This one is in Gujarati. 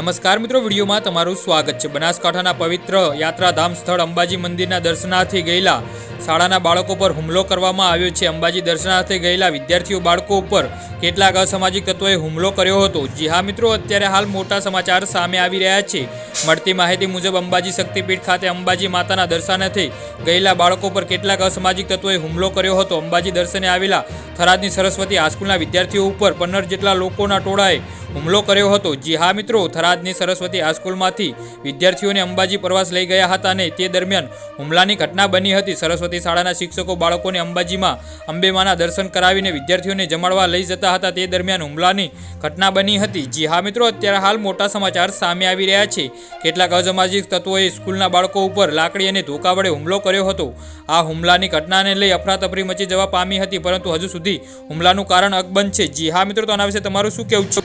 નમસ્કાર મિત્રો વિડીયોમાં તમારું સ્વાગત છે. બનાસકાંઠાના પવિત્ર યાત્રાધામ સ્થળ અંબાજી મંદિરના દર્શનાર્થી ગયેલા શાળાના બાળકો પર હુમલો કરવામાં આવ્યો છે. અંબાજી દર્શનાર્થે ગયેલા વિદ્યાર્થીઓ બાળકો ઉપર કેટલાક અસામાજિક તત્વોએ હુમલો કર્યો હતો. જી હા મિત્રો, અત્યારે હાલ મોટા સમાચાર સામે આવી રહ્યા છે. મળતી માહિતી મુજબ અંબાજી શક્તિપીઠ ખાતે અંબાજી માતાના દર્શનાર્થે ગયેલા બાળકો પર કેટલાક અસામાજિક તત્વોએ હુમલો કર્યો હતો. અંબાજી દર્શને આવેલા થરાદની સરસ્વતી હાઈસ્કૂલના વિદ્યાર્થીઓ ઉપર પંદર જેટલા લોકોના ટોળાએ હુમલો કર્યો હતો. જી હા મિત્રો, થરાદની સરસ્વતી હાઈસ્કૂલમાંથી વિદ્યાર્થીઓને અંબાજી પ્રવાસ લઈ ગયા હતા અને તે દરમિયાન હુમલાની ઘટના બની હતી. સરસ્વતી શાળાના શિક્ષકો બાળકોને અંબાજીમાં અંબેમાના દર્શન કરાવીને વિદ્યાર્થીઓને જમાડવા લઈ જતા હતા. તે દરમિયાન હુમલાની ઘટના બની હતી. જી હા મિત્રો, અત્યારે હાલ મોટા સમાચાર સામે આવી રહ્યા છે. કેટલાક અસામાજિક તત્વોએ સ્કૂલના બાળકો ઉપર લાકડી અને ધોકા વડે હુમલો કર્યો હતો. આ હુમલાની ઘટનાને લઈ અફરાતફરી મચી જવા પામી હતી, પરંતુ હજુ સુધી હુમલાનું કારણ અકબંધ છે. જી હા મિત્રો, તો આના વિશે તમારું શું કહેવું છે?